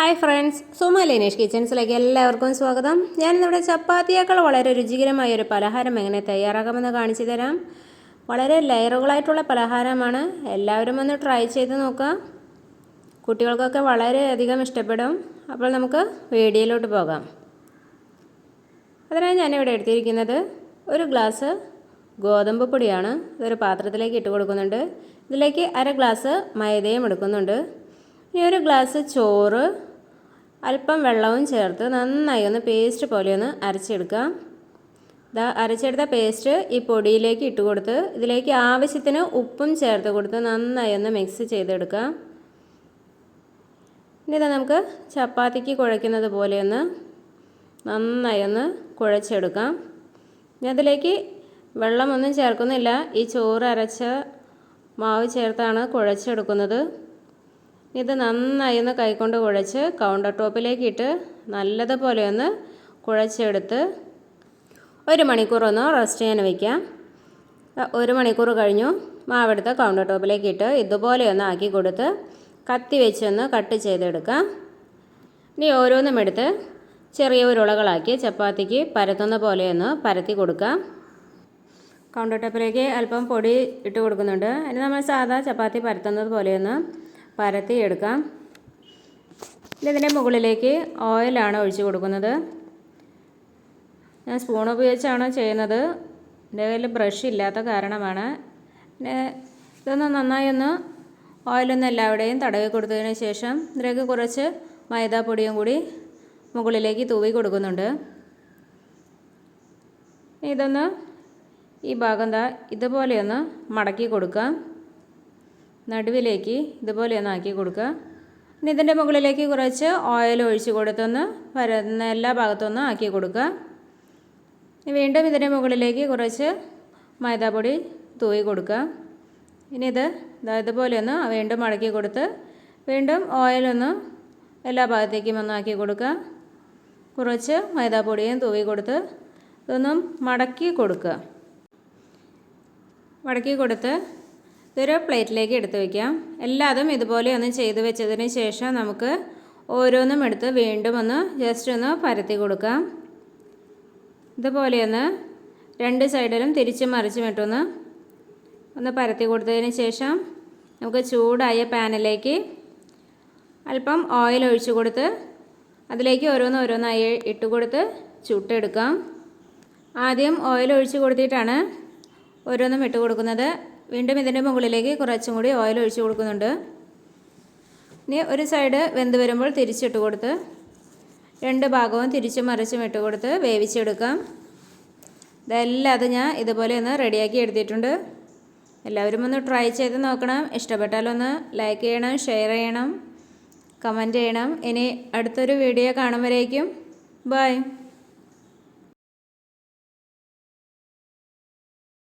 Hi friends Suma Lenesh കിച്ചൺസിലേക്ക് എല്ലാവർക്കും സ്വാഗതം. ഞാനിന്നിവിടെ ചപ്പാത്തിയേക്കാൾ വളരെ രുചികരമായ ഒരു പലഹാരം എങ്ങനെ തയ്യാറാക്കാമെന്ന് കാണിച്ചു തരാം. വളരെ ലെയറുകളായിട്ടുള്ള പലഹാരമാണ്. എല്ലാവരും ഒന്ന് ട്രൈ ചെയ്ത് നോക്കുക. കുട്ടികൾക്കൊക്കെ വളരെയധികം ഇഷ്ടപ്പെടും. അപ്പോൾ നമുക്ക് വീഡിയോയിലോട്ട് പോകാം. അതിനായി ഞാനിവിടെ എടുത്തിരിക്കുന്നത് ഒരു ഗ്ലാസ് ഗോതമ്പ് പൊടിയാണ്. ഇതൊരു പാത്രത്തിലേക്ക് ഇട്ട് കൊടുക്കുന്നുണ്ട്. ഇതിലേക്ക് അര ഗ്ലാസ് മൈദയും എടുക്കുന്നുണ്ട്. ഇനി ഒരു ഗ്ലാസ് ചോറ് അല്പം വെള്ളവും ചേർത്ത് നന്നായി ഒന്ന് പേസ്റ്റ് പോലെ ഒന്ന് അരച്ചെടുക്കാം ഇതാ അരച്ചെടുത്ത പേസ്റ്റ് ഈ പൊടിയിലേക്ക് ഇട്ട് കൊടുത്ത് ഇതിലേക്ക് ആവശ്യത്തിന് ഉപ്പും ചേർത്ത് കൊടുത്ത് നന്നായി ഒന്ന് മിക്സ് ചെയ്തെടുക്കാം ഇനി ഇതാ നമുക്ക് ചപ്പാത്തിക്ക് കുഴയ്ക്കുന്നത് പോലെ ഒന്ന് നന്നായി ഒന്ന് കുഴച്ചെടുക്കാം. ഇനി അതിലേക്ക് വെള്ളമൊന്നും ചേർക്കുന്നില്ല. ഈ ചോറ് അരച്ച മാവ് ചേർത്താണ് കുഴച്ചെടുക്കുന്നത്. ഇത് നന്നായി ഒന്ന് കൈകൊണ്ട് കുഴച്ച് കൗണ്ടർ ടോപ്പിലേക്ക് ഇട്ട് നല്ലതുപോലെ ഒന്ന് കുഴച്ചെടുത്ത് ഒരു മണിക്കൂർ ഒന്ന് റെസ്റ്റ് ചെയ്യാൻ വയ്ക്കാം ഒരു മണിക്കൂർ കഴിഞ്ഞു. മാവെടുത്ത് കൗണ്ടർ ടോപ്പിലേക്ക് ഇട്ട് ഇതുപോലെ ഒന്ന് ആക്കി കൊടുത്ത് കത്തി വെച്ചൊന്ന് കട്ട് ചെയ്തെടുക്കാം. ഇനി ഓരോന്നും എടുത്ത് ചെറിയ ഉരുളകളാക്കി ചപ്പാത്തിക്ക് പരത്തുന്ന പോലെ ഒന്ന് പരത്തി കൊടുക്കാം. കൗണ്ടർ ടോപ്പിലേക്ക് അല്പം പൊടി ഇട്ട് കൊടുക്കുന്നുണ്ട്. അതിന് നമ്മൾ സാധാ ചപ്പാത്തി പരത്തുന്നത് പോലെയൊന്ന് പരത്തി എടുക്കാം. ഇതിന്റെ മുകളിലേക്ക് ഓയിലാണ് ഒഴിച്ച് കൊടുക്കുന്നത്. ഞാൻ സ്പൂൺ ഉപയോഗിച്ചാണ് ചെയ്യുന്നത്. എന്റെ കയ്യിൽ ബ്രഷ് ഇല്ലാത്ത കാരണമാണ്. ഇതൊന്ന് നന്നായി ഒന്ന് ഓയിലൊന്ന് എല്ലാവിടെയും തടവി കൊടുത്തതിന് ശേഷം ഇതിലേക്ക് കുറച്ച് മൈദാപ്പൊടിയും കൂടി മുകളിലേക്ക് തൂവി കൊടുക്കുന്നുണ്ട്. ഇതൊന്ന് ഈ ഭാഗം ദാ ഇതുപോലെയൊന്ന് മടക്കി കൊടുക്കാം. നടുവിലേക്ക് ഇതുപോലെ ഒന്ന് ആക്കി കൊടുക്കുക. ഇനി ഇതിന്റെ മുകളിലേക്ക് കുറച്ച് ഓയിൽ ഒഴിച്ച് കൊടുത്തൊന്ന് വരുന്ന എല്ലാ ഭാഗത്തൊന്നും ആക്കി കൊടുക്കുക. വീണ്ടും ഇതിന്റെ മുകളിലേക്ക് കുറച്ച് മൈദാപ്പൊടി തൂവി കൊടുക്കുക. ഇനി ഇത് ഇതുപോലെ ഒന്ന് വീണ്ടും മടക്കി കൊടുത്ത് വീണ്ടും ഓയിലൊന്ന് എല്ലാ ഭാഗത്തേക്കും ഒന്ന് ആക്കി കൊടുക്കുക. കുറച്ച് മൈദാപ്പൊടിയും തൂവി കൊടുത്ത് ഇതൊന്നും മടക്കി കൊടുക്കുക. മടക്കി കൊടുത്ത് ഇതൊരു പ്ലേറ്റിലേക്ക് എടുത്ത് വയ്ക്കാം. എല്ലാതും ഇതുപോലെ ഒന്ന് ചെയ്ത് വെച്ചതിന് ശേഷം നമുക്ക് ഓരോന്നും എടുത്ത് വീണ്ടും ഒന്ന് ജസ്റ്റ് ഒന്ന് പരത്തി കൊടുക്കാം. ഇതുപോലെ ഒന്ന് രണ്ട് സൈഡിലും തിരിച്ചും മറിച്ചും ഇട്ടൊന്ന് ഒന്ന് പരത്തി കൊടുത്തതിന് ശേഷം നമുക്ക് ചൂടായ പാനിലേക്ക് അല്പം ഓയിൽ ഒഴിച്ച് കൊടുത്ത് അതിലേക്ക് ഓരോന്ന് ഓരോന്നായി ഇട്ട് കൊടുത്ത് ചുട്ടെടുക്കാം. ആദ്യം ഓയിൽ ഒഴിച്ച് കൊടുത്തിട്ടാണ് ഓരോന്നും ഇട്ട് കൊടുക്കുന്നത്. വീണ്ടും ഇതിന്റെ മുകളിലേക്ക് കുറച്ചും കൂടി ഓയിൽ ഒഴിച്ച് കൊടുക്കുന്നുണ്ട്. ഇനി ഒരു സൈഡ് വെന്ത് വരുമ്പോൾ തിരിച്ചിട്ട് കൊടുത്ത് രണ്ട് ഭാഗവും തിരിച്ചും മറിച്ചും ഇട്ട് കൊടുത്ത് വേവിച്ചെടുക്കാം. ഇതെല്ലാം അത് ഞാൻ ഇതുപോലെ ഒന്ന് റെഡിയാക്കി എടുത്തിട്ടുണ്ട്. എല്ലാവരും ഒന്ന് ട്രൈ ചെയ്ത് നോക്കണം. ഇഷ്ടപ്പെട്ടാലൊന്ന് ലൈക്ക് ചെയ്യണം ഷെയർ ചെയ്യണം കമന്റ് ചെയ്യണം. ഇനി അടുത്തൊരു വീഡിയോ കാണുമ്പോഴേക്കും ബൈ